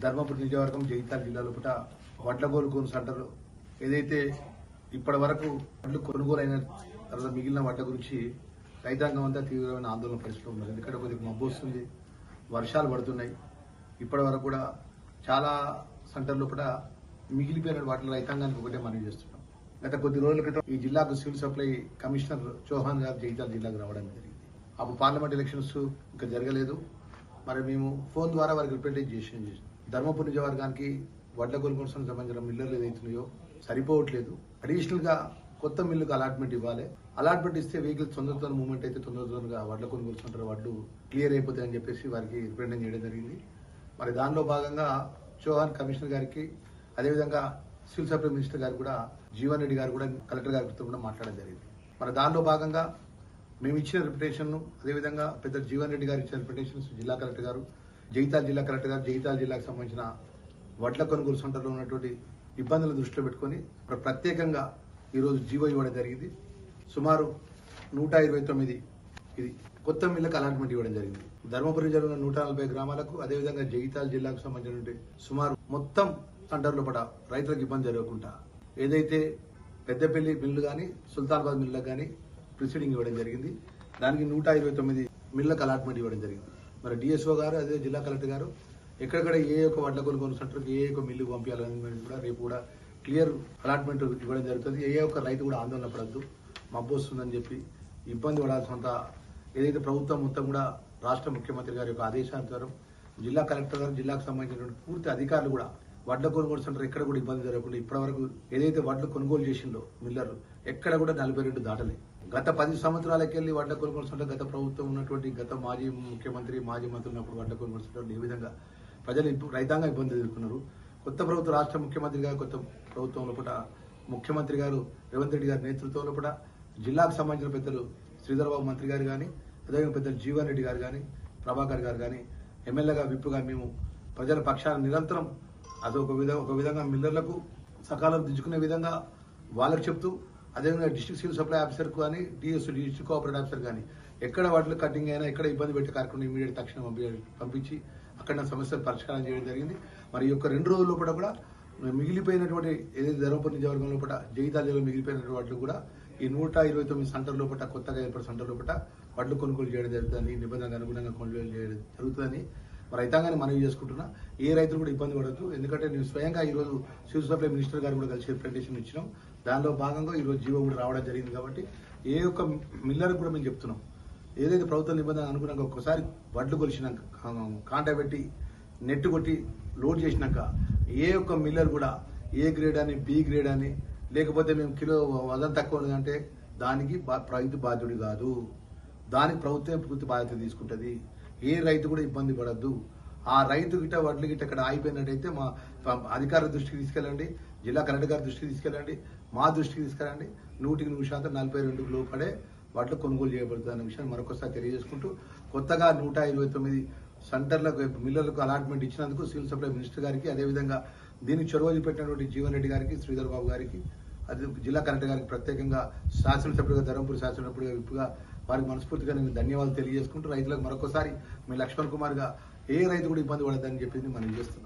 ధర్మపురి నియోజకవర్గం జగిత్యాల జిల్లాలో పుట వడ్ల కొనుగోలు సెంటర్ ఏదైతే ఇప్పటి వరకు వడ్లు కొనుగోలు అయిన తర్వాత మిగిలిన వడ్ల గురించి రైతాంగం అంతా తీవ్రమైన ఆందోళన పరిస్థితులు ఉన్నారు. ఎందుకంటే కొద్దిగా మబ్బు వస్తుంది వర్షాలు పడుతున్నాయి. ఇప్పటి వరకు కూడా చాలా సెంటర్లో కూడా మిగిలిపోయిన వాటిలో రైతాంగానికి ఒకటే మనవి చేస్తున్నాం. గత కొద్ది రోజుల క్రితం ఈ జిల్లాకు సివిల్ సప్లై కమిషనర్ చౌహాన్ గారు జగిత్యాల జిల్లాకు రావడం జరిగింది. అప్పుడు పార్లమెంట్ ఎలక్షన్స్ ఇంకా జరగలేదు. మరి మేము ఫోన్ ద్వారా వారికి రిప్రజెంట్ చేసాం ధర్మపురి నియోజకవర్గానికి వడ్ల కొనుగోలు సంబంధించిన మిల్లర్లు ఏదైతున్నాయో సరిపోవట్లేదు. అడిషనల్గా కొత్త మిల్లుకు అలాట్మెంట్ ఇవ్వాలి. అలాట్మెంట్ ఇస్తే వెహికల్ తొందరతో మూవ్మెంట్ అయితే తొందరగా వడ్ల కొనుగోలు సెంటర్ వడ్లు క్లియర్ అయిపోతాయని చెప్పేసి వారికి రిప్రజెంట్ చేయడం జరిగింది. మరి దానిలో భాగంగా చౌహాన్ కమిషనర్ గారికి అదేవిధంగా సివిల్ సప్లై మినిస్టర్ గారు కూడా జీవన్ రెడ్డి గారు కూడా కలెక్టర్ గారితో కూడా మాట్లాడడం జరిగింది. మరి దానిలో భాగంగా మేము ఇచ్చిన రిప్యుటేషన్ను అదేవిధంగా పెద్ద జీవన్ రెడ్డి గారు ఇచ్చిన రిప్యుటేషన్స్ జిల్లా కలెక్టర్ గారు జగిత్యాల జిల్లా కలెక్టర్ గారు జగిత్యాల జిల్లాకు సంబంధించిన వడ్ల కొనుగోలు సెంటర్లో ఉన్నటువంటి ఇబ్బందులను దృష్టిలో పెట్టుకొని ప్రత్యేకంగా ఈరోజు జీవో ఇవ్వడం జరిగింది. సుమారు నూట ఇరవై తొమ్మిది ఇది కొత్త మిల్లకు అలాట్మెంట్ ఇవ్వడం జరిగింది. ధర్మపురి జరిగిన నూట నలభై గ్రామాలకు అదేవిధంగా జగితాల జిల్లాకు సంబంధించినటువంటి సుమారు మొత్తం సెంటర్లో పడ రైతులకు ఇబ్బంది జరగకుండా ఏదైతే పెద్దపల్లి మిల్లు కానీ సుల్తానాబాద్ మిల్లులకు కానీ ప్రిసీడింగ్ ఇవ్వడం జరిగింది. దానికి నూట ఇరవై తొమ్మిది మిల్లకు అలాట్మెంట్ ఇవ్వడం జరిగింది. మరి డిఎస్ఓ గారు అదే జిల్లా కలెక్టర్ గారు ఎక్కడెక్కడ ఏ ఒక్క వడ్ల కొనుగోలు సెంటర్కి ఏ ఒక్క మిల్లు పంపించాలని కూడా రేపు కూడా క్లియర్ అలాట్మెంట్ ఇవ్వడం జరుగుతుంది. ఏ ఒక్క రైతు కూడా ఆందోళన పడద్దు. మబ్బు వస్తుందని చెప్పి ఇబ్బంది పడాల్సినంత ఏదైతే ప్రభుత్వం మొత్తం కూడా రాష్ట్ర ముఖ్యమంత్రి గారి యొక్క ఆదేశానుసారం జిల్లా కలెక్టర్ గారు జిల్లాకు సంబంధించినటువంటి పూర్తి అధికారులు కూడా వడ్ల కొనుగోలు సెంటర్ ఎక్కడ కూడా ఇబ్బంది జరగకుండా ఇప్పటివరకు ఏదైతే వడ్లు కొనుగోలు చేసిందో మిల్లర్లు ఎక్కడ కూడా నలభై రెండు దాటలే. గత పది సంవత్సరాలకెళ్ళి వడ్ల కొనుగోలు సెంటర్ గత ప్రభుత్వం ఉన్నటువంటి గత మాజీ ముఖ్యమంత్రి మాజీ మంత్రి ఉన్నప్పుడు వడ్ల కొనుగోలు సెంటర్ ఏ విధంగా ప్రజలు ఇప్పుడు రైతాంగం ఇబ్బంది ఎదుర్కొన్నారు. కొత్త ప్రభుత్వ రాష్ట్ర ముఖ్యమంత్రి గారు కొత్త ప్రభుత్వం లోపల ముఖ్యమంత్రి గారు రేవంత్ రెడ్డి గారి నేతృత్వంలో కూడా జిల్లాకు సంబంధించిన పెద్దలు శ్రీధరబాబు మంత్రి గారు కానీ అదేవిధంగా పెద్దలు జీవన్ రెడ్డి గారు కానీ ప్రభాకర్ గారు కానీ ఎమ్మెల్యేగా విప్పుగా మేము ప్రజల పక్షాన నిరంతరం అది ఒక విధంగా ఒక విధంగా మిల్లర్లకు సకాలం దించుకునే విధంగా వాళ్ళకి చెప్తూ అదేవిధంగా డిస్టిక్ సివిల్ సప్లై ఆఫీసర్ కానీ డిఎస్ డిస్టిక్ కోఆపరేటివ్ ఆఫీసర్ కానీ ఎక్కడ వాటిలో కటింగ్ అయినా ఎక్కడ ఇబ్బంది పెట్టే కార్యక్రమం ఇమీడియట్ తక్షణం పంపించి అక్కడ నా సమస్యలు పరిష్కారం చేయడం జరిగింది. మరి ఈ యొక్క రెండు రోజుల లోపల కూడా మిగిలిపోయినటువంటి ఏదైతే ధర్మపురి నియోజకవర్గం లోపల జగితాల జిల్లా మిగిలిపోయినటువంటి వాటిలో కూడా ఈ నూట ఇరవై తొమ్మిది సెంటర్ లోపల కొత్తగా ఏర్పడిన సెంటర్ లోపల వడ్లు కొనుగోలు చేయడం జరుగుతుంది నిబంధనకు అనుగుణంగా కొనుగోలు చేయడం జరుగుతుందని మరి రైతాంగాన్ని మనవి చేసుకుంటున్నా. ఏ రైతులు కూడా ఇబ్బంది పడద్దు. ఎందుకంటే నేను స్వయంగా ఈ సివిల్ సప్లై మినిస్టర్ గారు కూడా కలిసి రిప్రజెంటేషన్ ఇచ్చినాం. దానిలో భాగంగా ఈరోజు జీవో కూడా రావడం జరిగింది కాబట్టి ఏ ఒక్క మిల్లర్ కూడా మేము చెప్తున్నాం. ఏదైతే ప్రభుత్వ నిబంధన అనుకున్నాక ఒక్కసారి వడ్లు కొలిచినాక కాంటా పెట్టి నెట్ కొట్టి లోడ్ చేసినాక ఏ ఒక్క మిల్లర్ కూడా ఏ గ్రేడ్ అని బి గ్రేడ్ అని లేకపోతే మేము కిలో వదన తక్కువ ఉన్నదంటే దానికి బా- రైతు బాధ్యుడు కాదు. దానికి ప్రభుత్వం పూర్తి బాధ్యత తీసుకుంటుంది. ఏ రైతు కూడా ఇబ్బంది పడద్దు. ఆ రైతు గిట్ట వడ్లు గిట్ట ఇక్కడ ఆగిపోయినట్టయితే మా అధికారుల దృష్టికి తీసుకెళ్ళండి. జిల్లా కలెక్టర్ గారి దృష్టికి తీసుకెళ్ళండి. మా దృష్టికి తీసుకెళ్ళండి. నూటికి నూరు శాతం నలభై రెండుకు లోపడే వడ్లు కొనుగోలు చేయబడుతుంది అనే విషయాన్ని మరొకసారి తెలియజేసుకుంటూ కొత్తగా నూట ఇరవై తొమ్మిది సెంటర్లకు మిల్లర్లకు అలాట్మెంట్ ఇచ్చినందుకు సివిల్ సప్లై మినిస్టర్ గారికి అదేవిధంగా దీనికి చొరవ చూపెట్టినటువంటి జీవన్ రెడ్డి గారికి శ్రీధర్ బాబు గారికి అది జిల్లా కలెక్టర్ గారికి ప్రత్యేకంగా శాసనసభ్యుడిగా ధర్మపురి శాసనసభ్యుడిగా విప్పుగా వారికి మనస్ఫూర్తిగా నేను ధన్యవాదాలు తెలియజేసుకుంటూ రైతులకు మరొకసారి మీ లక్ష్మణ్ కుమార్గా ఏ రైతు కూడా ఇబ్బంది పడద్దని చెప్పింది మనం చేస్తున్నాం.